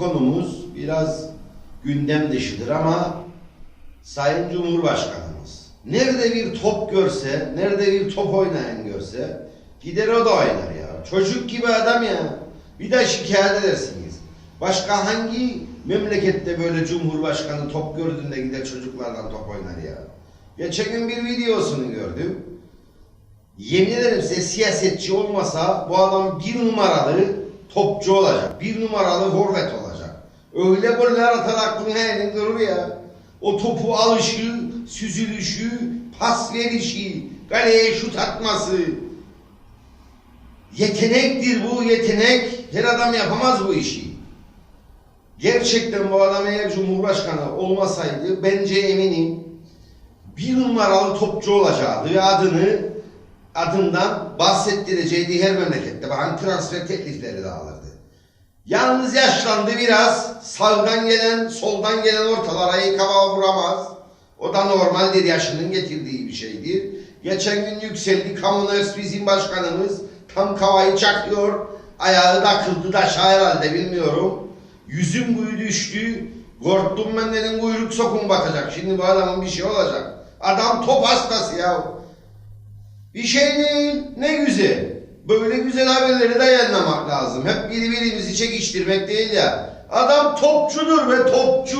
Konumuz biraz gündem dışıdır ama Sayın Cumhurbaşkanımız nerede bir top görse, nerede bir top oynayan görse gider o da oynar ya. Çocuk gibi adam ya. Bir de şikayet edersiniz. Başka hangi memlekette böyle Cumhurbaşkanı top gördüğünde gider çocuklardan top oynar ya. Geçen gün bir videosunu gördüm. Yemin ederim size siyasetçi olmasa bu adam bir numaralı topçu olacak. Bir numaralı forvet olacak. Öyle goller atar aklın hayalin durur ya. O topu alışı, süzülüşü, pas verişi, kaleye şut atması. Yetenektir bu yetenek. Her adam yapamaz bu işi. Gerçekten bu adam eğer Cumhurbaşkanı olmasaydı bence eminim bir numaralı topçu olacaktı adını adından bahsettireceğiydi her memlekette. Bakın transfer teklifleri de alırdı. Yalnız yaşlandı biraz. Sağdan gelen, soldan gelen ortalara iyi kafa vuramaz. O da normaldir yaşının getirdiği bir şeydir. Geçen gün yükseldi. Kamuners bizim başkanımız. Tam kavayı çakıyor. Ayağı da kıldı da herhalde bilmiyorum. Yüzüm buyu düştü. Korktum ben dedim kuyruk sokun batacak. Şimdi bu adamın bir şey olacak. Adam top hastası ya. Bir şey değil. Ne güzel. Böyle güzel haberleri de yayınlamak lazım. Hep birbirimizi çekiştirmek değil ya. Adam topçudur ve topçu,